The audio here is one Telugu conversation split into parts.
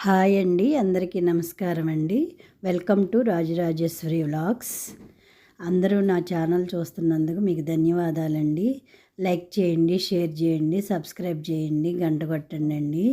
హాయ్ అండి అందరికీ నమస్కారం అండి. Welcome to Rajarajeshwari vlogs. అందరూ నా ఛానల్ చూస్తున్నందుకు మీకు ధన్యవాదాలండి. లైక్ చేయండి షేర్ చేయండి సబ్స్క్రైబ్ చేయండి గంట కొట్టండి అండి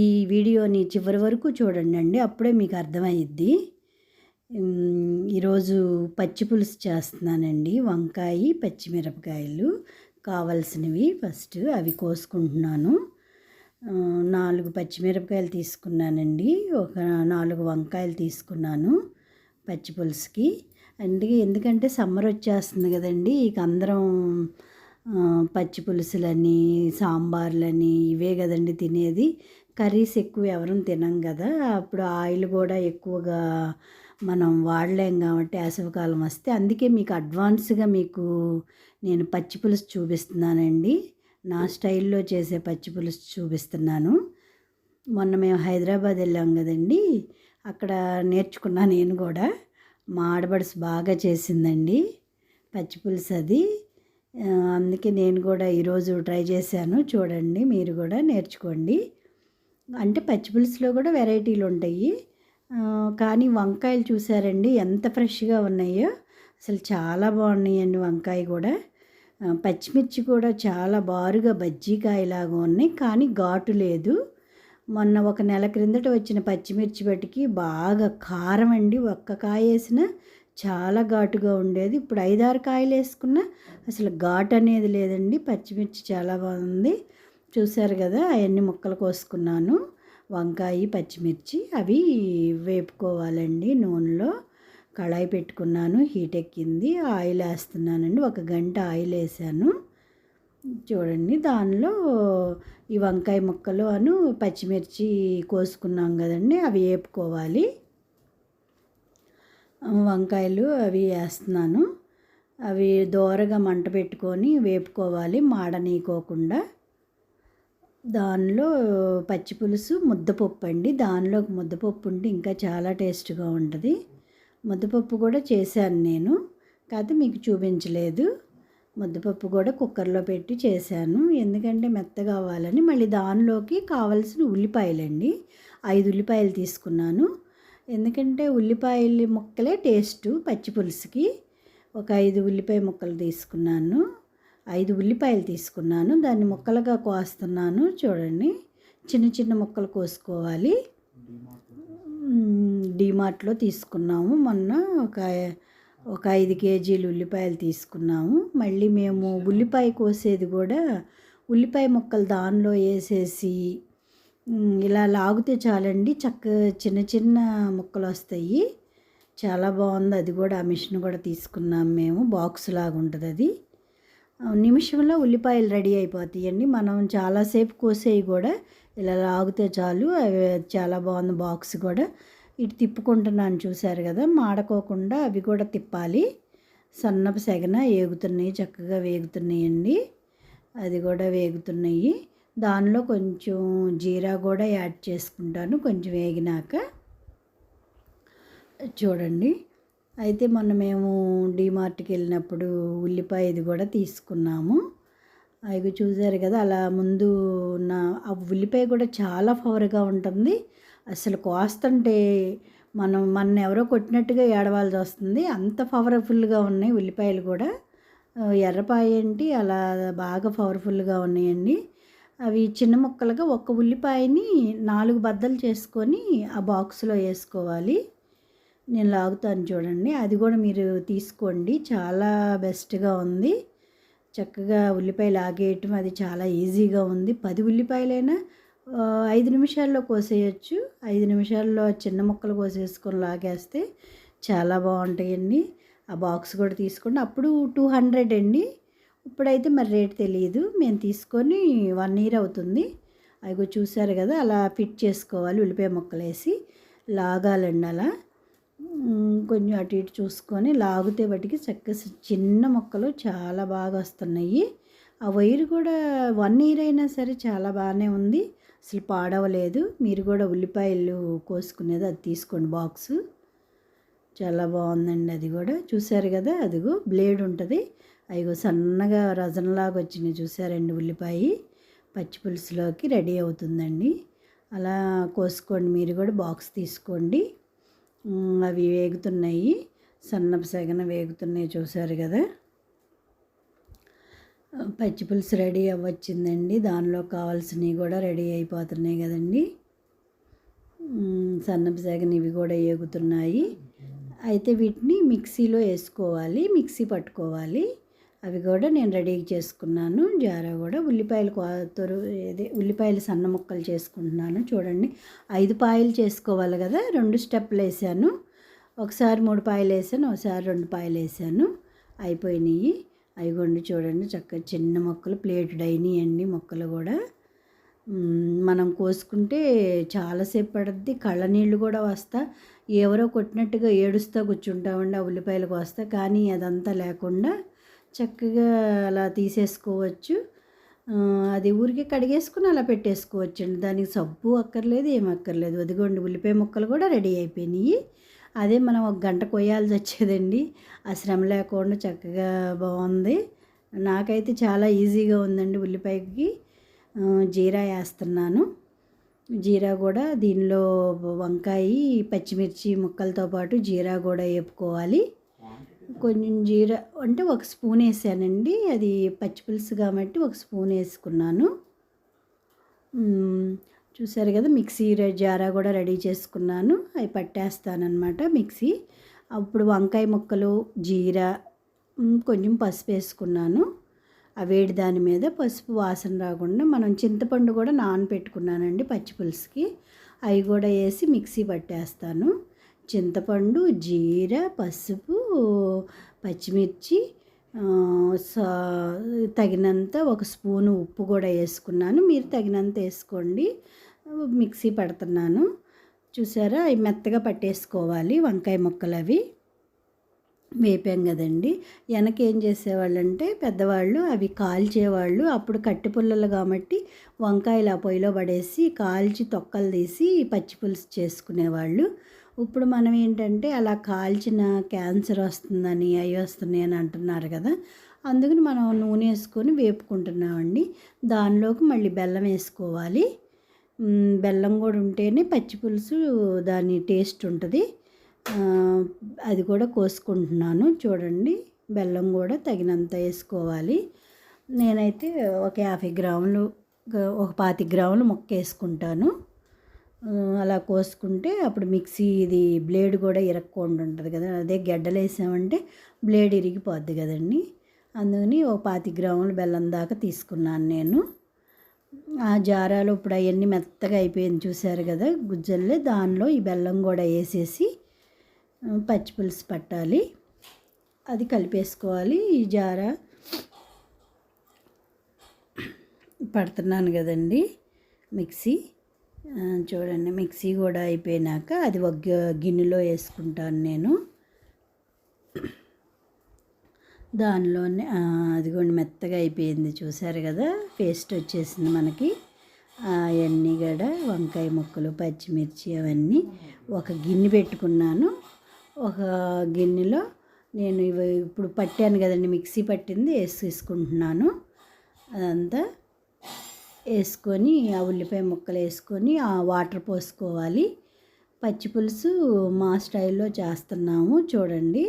ఈ వీడియోని చివరి వరకు చూడండి అండి అప్పుడే మీకు అర్థమయ్యిద్ది. ఈరోజు పచ్చి పులుసు చేస్తున్నానండి. వంకాయ పచ్చిమిరపకాయలు కావలసినవి ఫస్ట్ అవి కోసుకుంటున్నాను. నాలుగు పచ్చిమిరపకాయలు తీసుకున్నానండి. ఒక నాలుగు వంకాయలు తీసుకున్నాను పచ్చి పులుసుకి. అంటే ఎందుకంటే సమ్మర్ వచ్చేస్తుంది కదండి ఇక అందరం పచ్చి పులుసులని సాంబార్లని ఇవే కదండి తినేది. కర్రీస్ ఎక్కువ ఎవరం తినం కదా అప్పుడు ఆయిల్ కూడా ఎక్కువగా మనం వాడలేం కాబట్టి వేసవికాలం వస్తే. అందుకే మీకు అడ్వాన్స్గా మీకు నేను పచ్చి పులుసు చూపిస్తున్నానండి. నా స్టైల్లో చేసే పచ్చి పులుసు చూపిస్తున్నాను. మొన్న మేము హైదరాబాద్ వెళ్ళాం కదండి. అక్కడ నేర్చుకున్నా నేను కూడా. మా ఆడబడుసు బాగా చేసిందండి పచ్చి పులుసు అది. అందుకే నేను కూడా ఈరోజు ట్రై చేశాను. చూడండి మీరు కూడా నేర్చుకోండి. అంటే పచ్చి పులుసులో కూడా వెరైటీలు ఉంటాయి. కానీ వంకాయలు చూసారండి ఎంత ఫ్రెష్గా ఉన్నాయో. అసలు చాలా బాగున్నాయండి వంకాయ కూడా. పచ్చిమిర్చి కూడా చాలా బారుగా బజ్జీకాయలాగా ఉన్నాయి కానీ ఘాటు లేదు. మొన్న ఒక నెల క్రిందట వచ్చిన పచ్చిమిర్చి బట్టికి బాగా కారం అండి. ఒక్క కాయ వేసిన చాలా ఘాటుగా ఉండేది. ఇప్పుడు ఐదారు కాయలు వేసుకున్నా అసలు ఘాటు అనేది లేదండి. పచ్చిమిర్చి చాలా బాగుంది. చూశారు కదా అవన్నీ ముక్కలు కోసుకున్నాను. వంకాయ పచ్చిమిర్చి అవి వేపుకోవాలండి నూనెలో. కళాయి పెట్టుకున్నాను హీట్ ఎక్కింది ఆయిల్ వేస్తున్నానండి. ఒక గంట ఆయిల్ వేసాను. చూడండి దానిలో ఈ వంకాయ ముక్కలు అను పచ్చిమిర్చి కోసుకున్నాం కదండి అవి వేపుకోవాలి. వంకాయలు అవి వేస్తున్నాను. అవి దోరగా మంట పెట్టుకొని వేపుకోవాలి మాడనీయకోకుండా. దానిలో పచ్చి పులుసు ముద్దపప్పు అండి. దానిలో ముద్దపప్పు ఉంటే ఇంకా చాలా టేస్ట్గా ఉంటుంది. ముద్దపప్పు కూడా చేశాను నేను. కాకపోతే మీకు చూపించలేదు. ముద్దపప్పు కూడా కుక్కర్లో పెట్టి చేశాను. ఎందుకంటే మెత్తగా అవ్వాలని మళ్ళీ దానిలోకి కావలసిన ఉల్లిపాయలండి. ఐదు ఉల్లిపాయలు తీసుకున్నాను. ఎందుకంటే ఉల్లిపాయల ముక్కలే టేస్ట్ పచ్చి పులుసుకి. ఒక ఐదు ఉల్లిపాయ ముక్కలు తీసుకున్నాను. ఐదు ఉల్లిపాయలు తీసుకున్నాను. దాన్ని ముక్కలుగా కోస్తున్నాను. చూడండి. చిన్న చిన్న ముక్కలు కోసుకోవాలి. డీమార్ట్లో తీసుకున్నాము. మొన్న ఒక ఒక ఐదు కేజీలు ఉల్లిపాయలు తీసుకున్నాము. మళ్ళీ మేము ఉల్లిపాయ కోసేది కూడా ఉల్లిపాయ ముక్కలు దానిలో వేసేసి ఇలా లాగితే చాలండి. చక్క చిన్న చిన్న ముక్కలు వస్తాయి. చాలా బాగుంది. అది కూడా ఆ మిషన్ కూడా తీసుకున్నాం మేము. బాక్స్ లాగా ఉంటుంది అది. నిమిషంలో ఉల్లిపాయలు రెడీ అయిపోతాయండి. మనం చాలాసేపు కోసేవి కూడా ఇలా లాగితే చాలు అవి చాలా బాగుంది బాక్స్ కూడా. ఇటు తిప్పుకుంటున్నాను చూశారు కదా మాడకోకుండా అవి కూడా తిప్పాలి. సన్నపు సెగన వేగుతున్నాయి చక్కగా వేగుతున్నాయండి. అది కూడా వేగుతున్నాయి. దానిలో కొంచెం జీరా కూడా యాడ్ చేసుకుంటాను కొంచెం వేగినాక. చూడండి. అయితే మొన్న మేము డీమార్ట్కి వెళ్ళినప్పుడు ఉల్లిపాయ ఇది కూడా తీసుకున్నాము. ఇవి చూసారు కదా అలా ముందు నా ఆ ఉల్లిపాయ కూడా చాలా పవర్గా ఉంటుంది. అసలు కోస్తుంటే మనం మన ఎవరో కొట్టినట్టుగా ఏడవాల్సి వస్తుంది. అంత పవర్ఫుల్గా ఉన్నాయి ఉల్లిపాయలు కూడా. ఎర్రపాయ ఏంటి అలా బాగా పవర్ఫుల్గా ఉన్నాయండి. అవి చిన్న ముక్కలుగా ఒక్క ఉల్లిపాయని నాలుగు బద్దలు చేసుకొని ఆ బాక్స్లో వేసుకోవాలి. నేను లాగుతాను చూడండి. అది కూడా మీరు తీసుకోండి. చాలా బెస్ట్గా ఉంది. చక్కగా ఉల్లిపాయలు లాగేయటం అది చాలా ఈజీగా ఉంది. పది ఉల్లిపాయలైనా ఐదు నిమిషాల్లో కోసేయచ్చు. ఐదు నిమిషాల్లో చిన్న ముక్కలు కోసేసుకొని లాగేస్తే చాలా బాగుంటాయండి ఆ బాక్స్ కూడా తీసుకోండి. అప్పుడు టూ హండ్రెడ్ అండి. ఇప్పుడైతే మరి రేట్ తెలియదు మేము తీసుకొని వన్ ఇయర్ అవుతుంది. అవి చూసారు కదా అలా ఫిట్ చేసుకోవాలి ఉల్లిపాయ ముక్కలు వేసి లాగాలండి అలా. కొంచెం అటు ఇటు చూసుకొని లాగితే వాటికి చక్కగా చిన్న మొక్కలు చాలా బాగా వస్తున్నాయి. ఆ వైర్ కూడా వన్ ఇయర్ అయినా సరే చాలా బాగానే ఉంది. అసలు పాడవలేదు. మీరు కూడా ఉల్లిపాయలు కోసుకునేది అది తీసుకోండి బాక్సు. చాలా బాగుందండి అది కూడా. చూశారు కదా? అదిగో బ్లేడ్ ఉంటుంది. అదిగో సన్నగా రజనలాగా వచ్చినాయి చూసారండి ఉల్లిపాయ. పచ్చి పులుసులోకి రెడీ అవుతుందండి. అలా కోసుకోండి. మీరు కూడా బాక్స్ తీసుకోండి. అవి వేగుతున్నాయి. సన్నపు సెగన వేగుతున్నాయి చూసారు కదా. పచ్చి పులుసు రెడీ అవ్వచ్చిందండి. దానిలో కావాల్సినవి కూడా రెడీ అయిపోతున్నాయి కదండి. సన్నపు సెగన ఇవి కూడా వేగుతున్నాయి అయితే వీటిని మిక్సీలో వేసుకోవాలి మిక్సీ పట్టుకోవాలి. అవి కూడా నేను రెడీ చేసుకున్నాను. జారా కూడా ఉల్లిపాయలు కో- తొరు ఇది ఉల్లిపాయలు సన్న ముక్కలు చేసుకుంటున్నాను. చూడండి. ఐదు పాయలు చేసుకోవాలి కదా. రెండు స్టెప్లు వేసాను. ఒకసారి మూడు పాయలు వేసాను. ఒకసారి రెండు పాయలు వేసాను. అయిపోయినాయి. అయిగోండి చూడండి. చక్కగా చిన్న మొక్కలు ప్లేట్ అండి మొక్కలు కూడా. మనం కోసుకుంటే చాలాసేపు పడుద్ది. కళ్ళ నీళ్ళు కూడా వస్తా. ఎవరో కొట్టినట్టుగా ఏడుస్తూ కూర్చుంటామండి ఆ ఉల్లిపాయలు కోస్తా కానీ అదంతా లేకుండా చక్కగా అలా తీసేసుకోవచ్చు. అది ఊరికే కడిగేసుకుని అలా పెట్టేసుకోవచ్చండి. దానికి సబ్బు అక్కర్లేదు ఏం అక్కర్లేదు. అదిగోండి ఉల్లిపాయ ముక్కలు కూడా రెడీ అయిపోయినాయి. అదే మనం ఒక గంట కొయ్యాల్సి వచ్చేదండి. ఆ శ్రమ లేకుండా చక్కగా బాగుంది. నాకైతే చాలా ఈజీగా ఉందండి ఉల్లిపాయకి. జీరా వేస్తున్నాను. జీరా కూడా దీనిలో వంకాయ పచ్చిమిర్చి ముక్కలతో పాటు జీరా కూడా వేపుకోవాలి. కొంచెం జీరా అంటే ఒక స్పూన్ వేసానండి. అది పచ్చి పులుసు కాబట్టి ఒక స్పూన్ వేసుకున్నాను. చూసారు కదా మిక్సీ జారా కూడా రెడీ చేసుకున్నాను. అవి పట్టేస్తానమాట మిక్సీ. అప్పుడు వంకాయ ముక్కలు జీరా కొంచెం పసుపు వేసుకున్నాను. ఆ వేడి దాని మీద పసుపు వాసన రాకుండా మనం చింతపండు కూడా నానబెట్టుకున్నానండి పచ్చి పులుసుకి. అవి కూడా వేసి మిక్సీ పట్టేస్తాను. చింతపండు జీర పసుపు పచ్చిమిర్చి సా- తగినంత ఒక స్పూను ఉప్పు కూడా వేసుకున్నాను. మీరు తగినంత వేసుకోండి. మిక్సీ పడుతున్నాను. చూసారా? అవి మెత్తగా పట్టేసుకోవాలి వంకాయ ముక్కలు అవి. వేపాం కదండి. వెనక ఏం చేసేవాళ్ళంటే పెద్దవాళ్ళు అవి కాల్చేవాళ్ళు. అప్పుడు కట్టిపుల్లలు కాబట్టి వంకాయలు ఆ పొయ్యిలో పడేసి కాల్చి తొక్కలు తీసి పచ్చి పులుసు చేసుకునేవాళ్ళు. ఇప్పుడు మనం ఏంటంటే అలా కాల్చిన క్యాన్సర్ వస్తుందని అవి వస్తున్నాయి అని అంటున్నారు కదా. అందుకని మనం నూనె వేసుకొని వేపుకుంటున్నామండి. దానిలోకి మళ్ళీ బెల్లం వేసుకోవాలి. బెల్లం కూడా ఉంటేనే పచ్చి పులుసు దాని టేస్ట్ ఉంటుంది. అది కూడా కోసుకుంటున్నాను. చూడండి బెల్లం కూడా తగినంత వేసుకోవాలి. నేనైతే ఒక యాభై గ్రాములు ఒక పాతి గ్రాములు మొక్క వేసుకుంటాను. అలా కోసుకుంటే అప్పుడు మిక్సీ ఇది బ్లేడ్ కూడా ఇరక్కుండా ఉంటుంది కదా అదే గెడ్డలు వేసామంటే బ్లేడ్ ఇరిగిపోద్ది కదండి. అందుకని ఓ పాతి గ్రాముల బెల్లం దాకా తీసుకున్నాను నేను. ఆ జారాలు ఇప్పుడు అవన్నీ మెత్తగా అయిపోయింది చూసారు కదా గుజ్జల్లే దానిలో ఈ బెల్లం కూడా వేసేసి పచ్చిపులుసు పచ్చి పులుసు పట్టాలి. అది కలిపేసుకోవాలి. ఈ జారా పడుతున్నాను కదండి మిక్సీ. చూడండి మిక్సీ కూడా అయిపోయినాక అది ఒక గిన్నెలో వేసుకుంటాను నేను. దానిలోనే అదిగోండి మెత్తగా అయిపోయింది చూసారు కదా? పేస్ట్ వచ్చేసింది మనకి. అవన్నీ కూడా వంకాయ ముక్కలు పచ్చిమిర్చి అవన్నీ ఒక గిన్నె పెట్టుకున్నాను. ఒక గిన్నెలో నేను ఇవి ఇప్పుడు పట్టాను కదండి మిక్సీ పట్టింది వేసేసుకుంటున్నాను. అదంతా వేసుకొని ఆ ఉల్లిపాయ ముక్కలు వేసుకొని ఆ వాటర్ పోసుకోవాలి. పచ్చి పులుసు మా స్టైల్లో చేస్తున్నాము చూడండి.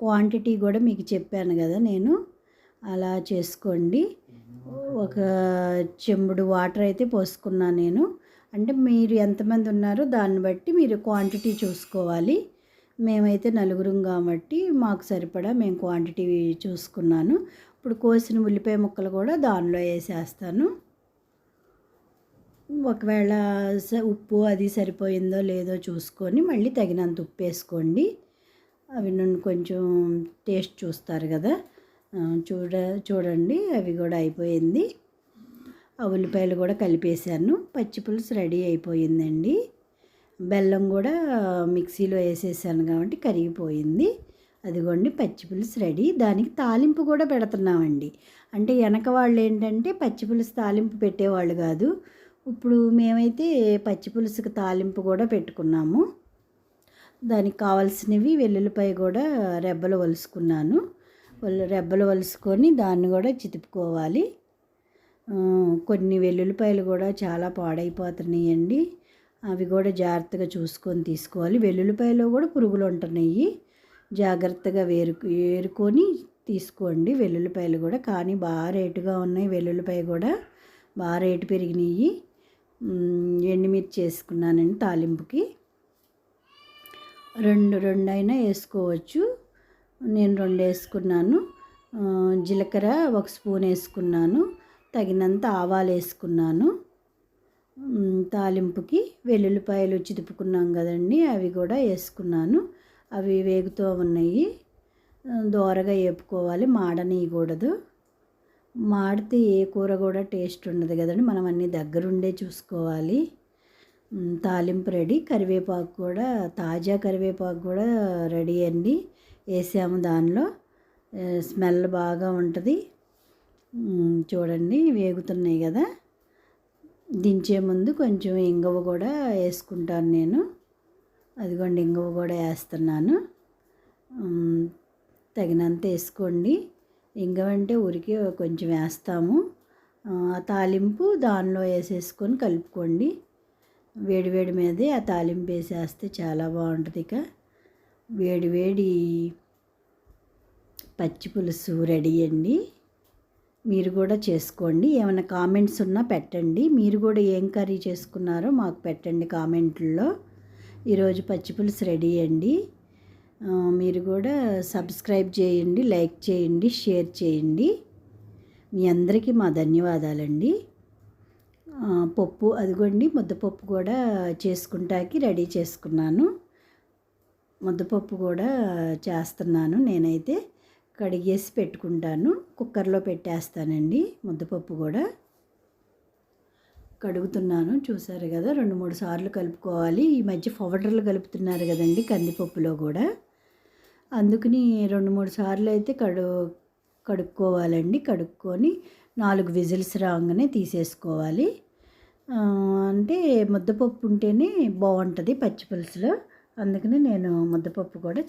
క్వాంటిటీ కూడా మీకు చెప్పాను కదా నేను. అలా చేసుకోండి. ఒక చెంబుడు వాటర్ అయితే పోసుకున్నాను నేను. అంటే మీరు ఎంతమంది ఉన్నారో దాన్ని బట్టి మీరు క్వాంటిటీ చూసుకోవాలి. మేమైతే నలుగురం కాబట్టి మాకు సరిపడా మేము క్వాంటిటీ చూసుకున్నాను. ఇప్పుడు కోసిన ఉల్లిపాయ ముక్కలు కూడా దానిలో వేసేస్తాను. ఒకవేళ స- ఉప్పు అది సరిపోయిందో లేదో చూసుకొని మళ్ళీ తగినంత ఉప్పు వేసుకోండి. అవి నన్ను కొంచెం టేస్ట్ చూస్తారు కదా. చూడ చూడండి అవి కూడా అయిపోయింది. ఆ ఉల్లిపాయలు కూడా కలిపేసాను పచ్చిపులుసు రెడీ అయిపోయిందండి. బెల్లం కూడా మిక్సీలో వేసేసాను కాబట్టి కరిగిపోయింది. అదిగోండి పచ్చి పులుసు రెడీ. దానికి తాలింపు కూడా పెడుతున్నామండి. అంటే వెనక వాళ్ళు ఏంటంటే పచ్చిపులుసు తాలింపు పెట్టేవాళ్ళు కాదు. ఇప్పుడు మేమైతే పచ్చిపులుసుకు తాలింపు కూడా పెట్టుకున్నాము. దానికి కావాల్సినవి వెల్లుల్లిపాయ కూడా రెబ్బలు వలుసుకున్నాను. రెబ్బలు వలుసుకొని దాన్ని కూడా చితుపుకోవాలి. కొన్ని వెల్లుల్లిపాయలు కూడా చాలా పాడైపోతున్నాయండి. అవి కూడా జాగ్రత్తగా చూసుకొని తీసుకోవాలి. వెల్లుల్లిపాయలో కూడా పురుగులు ఉంటున్నాయి. జాగ్రత్తగా వేరు వేరుకొని తీసుకోండి. వెల్లుల్లిపాయలు కూడా కానీ బాగా రేటుగా ఉన్నాయి. వెల్లుల్లిపాయ కూడా బాగా రేటు పెరిగినాయి. ఎండుమిర్చి వేసుకున్నానండి తాలింపుకి. రెండు రెండు అయినా వేసుకోవచ్చు. నేను రెండు వేసుకున్నాను. జీలకర్ర ఒక స్పూన్ వేసుకున్నాను. తగినంత ఆవాలు వేసుకున్నాను. తాలింపుకి. వెల్లుల్లిపాయలు చిదుపుకున్నాం కదండి అవి కూడా వేసుకున్నాను. అవి వేగుతూ ఉన్నాయి. దోరగా వేపుకోవాలి మాడనీయకూడదు. మాడితే ఏ కూర కూడా టేస్ట్ ఉండదు కదండి. మనం అన్నీ దగ్గరుండే చూసుకోవాలి. తాలింపు రెడీ. కరివేపాకు కూడా తాజా కరివేపాకు కూడా రెడీ అండి. వేసాము దానిలో. స్మెల్ బాగా ఉంటుంది. చూడండి వేగుతున్నాయి కదా. దించే ముందు కొంచెం ఇంగువ కూడా వేసుకుంటాను నేను. అదిగోండి ఇంగువ కూడా వేస్తున్నాను. తగినంత వేసుకోండి. ఇంగువ అంటే ఊరికే కొంచెం వేస్తాము. ఆ తాలింపు దానిలో వేసేసుకొని కలుపుకోండి. వేడి వేడి మీదే ఆ తాలింపు వేసేస్తే చాలా బాగుంటుంది ఇక. వేడి వేడి పచ్చి పులుసు రెడీ అండి. మీరు కూడా చేసుకోండి. ఏమైనా కామెంట్స్ ఉన్నా పెట్టండి. మీరు కూడా ఏం కర్రీ చేసుకున్నారో మాకు పెట్టండి కామెంట్లో. ఈరోజు పచ్చి పులుసు రెడీ అండి. మీరు కూడా సబ్స్క్రైబ్ చేయండి లైక్ చేయండి షేర్ చేయండి. మీ అందరికీ మా ధన్యవాదాలండి. పప్పు అదిగోండి ముద్దపప్పు కూడా చేసుకుంటాకి రెడీ చేసుకున్నాను. ముద్దపప్పు కూడా చేస్తున్నాను నేనైతే కడిగేసి పెట్టుకుంటాను. కుక్కర్లో పెట్టేస్తానండి ముద్దపప్పు కూడా. కడుగుతున్నాను. చూసారు కదా రెండు మూడు సార్లు కలుపుకోవాలి. ఈ మధ్య పౌడర్లు కలుపుతున్నారు కదండి కందిపప్పులో కూడా. అందుకని రెండు మూడు సార్లు అయితే కడు కడుక్కోవాలండి. కడుక్కొని నాలుగు విజిల్స్ రాగానే తీసేసుకోవాలి. అంటే ముద్దపప్పు ఉంటేనే బాగుంటుంది పచ్చిపులుసులో. అందుకని నేను ముద్దపప్పు కూడా